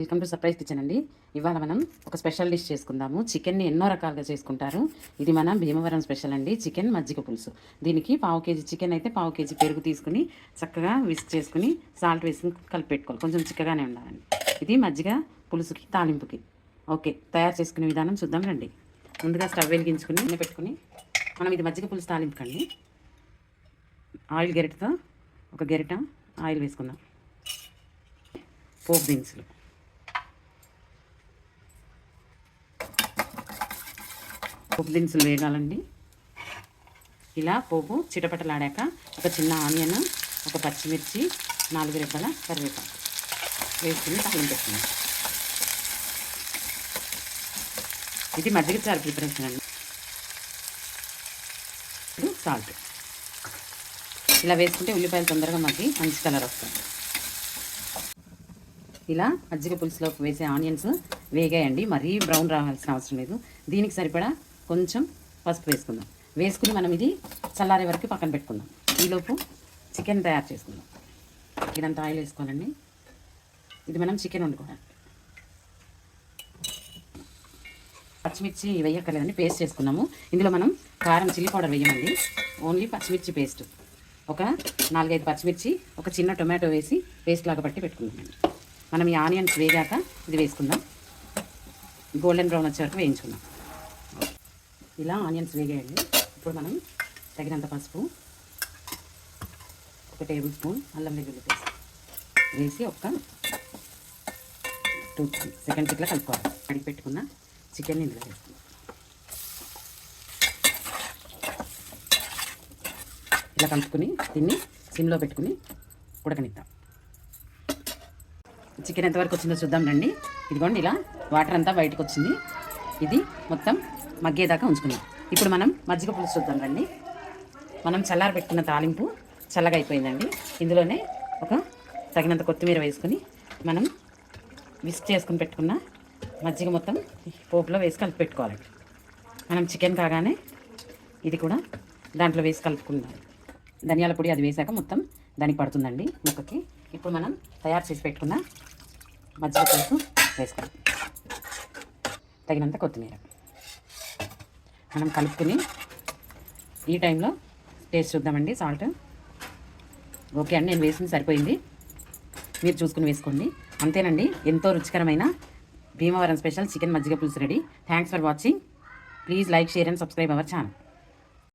Welcome to surprise kitchen అండి. ఇవాళ మనం ఒక స్పెషల్ డిష్ చేసుకుందాము. చికెన్ని ఎన్నో రకాలుగా చేసుకుంటారు. ఇది మన భీమవరం స్పెషల్ అండి. చికెన్ మజ్జిగ పులుసు. దీనికి పావు కేజీ చికెన్ అయితే పావు కేజీ పెరుగు తీసుకుని చక్కగా విస్క్ చేసుకుని సాల్ట్ వేసుకుని కలిపి పెట్టుకోవాలి. కొంచెం చిక్కగానే ఉండాలండి. ఇది మజ్జిగ పులుసుకి తాలింపుకి. ఓకే తయారు చేసుకునే విధానం చూద్దాం రండి. ముందుగా స్టవ్ వెలిగించుకుని నిన్న పెట్టుకుని మనం ఇది మజ్జిగ పులుసు తాలింపుకండి ఆయిల్ గెరిటతో ఒక గెరిట ఆయిల్ వేసుకుందాం. పోపు దినుసులు పోపు దినుసులు వేగాలండి. ఇలా పోపు చిటపటలాడాక ఒక చిన్న ఆనియన్ ఒక పచ్చిమిర్చి నాలుగు రెబ్బల కరివేపాకు. వేసుకుని తాలింపు ఇది మజ్జిగ చారు ప్రిపరేషన్ అండి. సాల్ట్. ఇలా వేసుకుంటే ఉల్లిపాయలు తొందరగా మగ్గి మంచి కలర్ వస్తుంది. ఇలా మజ్జిగ పులుసులోకి వేసే ఆనియన్స్ వేగాయండి. మరీ బ్రౌన్ రావాల్సిన అవసరం లేదు. దీనికి సరిపడా కొంచెం పసుపు వేసుకుందాం. వేసుకుని మనం ఇది చల్లారే వరకు పక్కన పెట్టుకుందాం. ఈలోపు చికెన్ తయారు చేసుకుందాం. ఇదంతా ఆయిల్ వేసుకోవాలండి. ఇది మనం చికెన్ వండుకోవాలి పచ్చిమిర్చి వేయక్కర్లేదండి పేస్ట్ చేసుకున్నాము. ఇందులో మనం కారం చిల్లీ పౌడర్ వేయమండి. ఓన్లీ పచ్చిమిర్చి పేస్ట్. ఒక నాలుగైదు పచ్చిమిర్చి ఒక చిన్న టొమాటో వేసి పేస్ట్ లాగా పట్టి పెట్టుకుందామండి. మనం ఈ ఆనియన్స్ వేగాక ఇది వేసుకుందాం. గోల్డెన్ బ్రౌన్ వచ్చే వరకు వేయించుకుందాం. ఇలా ఆనియన్స్ వేగాయండి. ఇప్పుడు మనం తగినంత పసుపు ఒక టేబుల్ స్పూన్ అల్లం వెల్లుల్లి పేస్ట్ వేసి ఒక టూ సెకండ్స్ ఇట్లా కలుపుకోవాలి. కడిగి పెట్టుకున్న చికెన్ ఇందులో వేసుకుందాం. ఇలా కలుపుకుని తిని సిమ్లో పెట్టుకుని ఉడకనిద్దాం. చికెన్ ఎంతవరకు వచ్చిందో చూద్దాం రండి. ఇదిగోండి ఇలా వాటర్ అంతా బయటకు వచ్చింది. ఇది మొత్తం మగ్గేదాకా ఉంచుకున్నాం. ఇప్పుడు మనం మజ్జిగ పులుసు చూద్దాం రండి. మనం చల్లారి పెట్టుకున్న తాలింపు చల్లగా అయిపోయిందండి. ఇందులోనే ఒక తగినంత కొత్తిమీర వేసుకుని మనం విస్క్ చేసుకుని పెట్టుకున్న మజ్జిగ మొత్తం పోపులో వేసి కలిపి పెట్టుకోవాలండి మనం చికెన్ కాగానే ఇది కూడా దాంట్లో వేసి కలుపుకుందాం. ధనియాల పొడి అది వేసాక మొత్తం దానికి పడుతుందండి ముక్కకి. ఇప్పుడు మనం తయారు చేసి పెట్టుకున్న మజ్జిగ పులుసు వేసుకోవాలి తగినంత కొత్తిమీర. మనం కలుపుకుని ఈ టైంలో టేస్ట్ చూద్దామండి సాల్ట్. ఓకే అండి నేను వేసింది సరిపోయింది. మీరు చూసుకుని వేసుకోండి. అంతేనండి ఎంతో రుచికరమైన భీమవరం స్పెషల్ చికెన్ మజ్జిగ పులుసు ready. Thanks for watching please like share and subscribe our channel